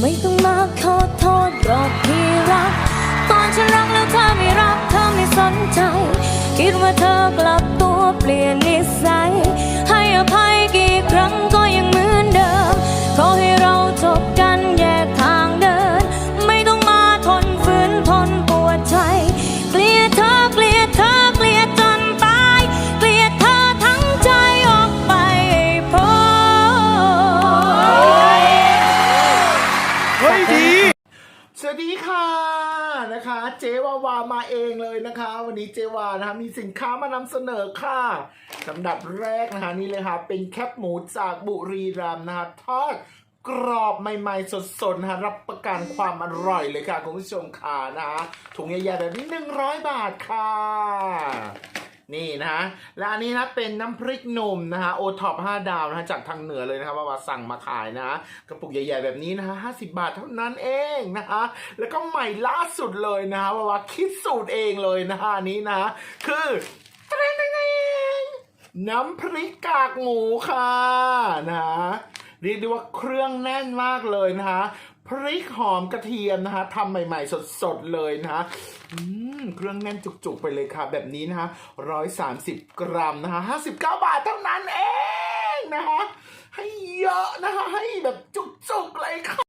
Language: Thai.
ไม่ต้องมาขอโทษหรอกที่รัก ตอนฉันรักแล้วเธอไม่รักเธอไม่สนใจ คิดว่าเธอกลับตัวเปลี่ยนนิสัยให้อภัย เฮ้ยดี สวัสดีค่ะนะคะ เจวาวามาเองเลยนะคะ วันนี้เจวานะคะมีสินค้ามานำเสนอค่ะลำดับแรกนะคะนี่เลยค่ะ เป็นแคปหมูจากบุรีรัมย์นะคะทอดกรอบใหม่ๆ สดๆนะคะรับประกันความอร่อยเลยค่ะ คุณผู้ชมค่ะนะคะถุงใหญ่ๆแบบนี้100 บาทค่ะ นี่นะฮะและอันนี้นะเป็นน้ำพริกหนุ่มนะฮะโอท็อป5ดาวนะฮะจากทางเหนือเลยนะครับว่ามาสั่งมาขายนะฮะกระปุกใหญ่ๆแบบนี้นะฮะ50บาทเท่านั้นเองนะฮะแล้วก็ใหม่ล่าสุดเลยนะฮะว่าวาคิดสูตรเองเลยนะฮะนี้นะคือตะเรงตรงน้ำพริกกากหมูค่ะนะ เรียกได้ว่าเครื่องแน่นมากเลยนะคะพริกหอมกระเทียมนะคะทำใหม่ๆ สดๆ เลยนะคะอืมเครื่องแน่นจุกๆ ไปเลยค่ะ แบบนี้นะคะร้อยสามสิบกรัมนะคะห้าสิบเก้าบาทเท่านั้นเองนะคะให้เยอะนะคะ ให้แบบจุกๆ เลยค่ะ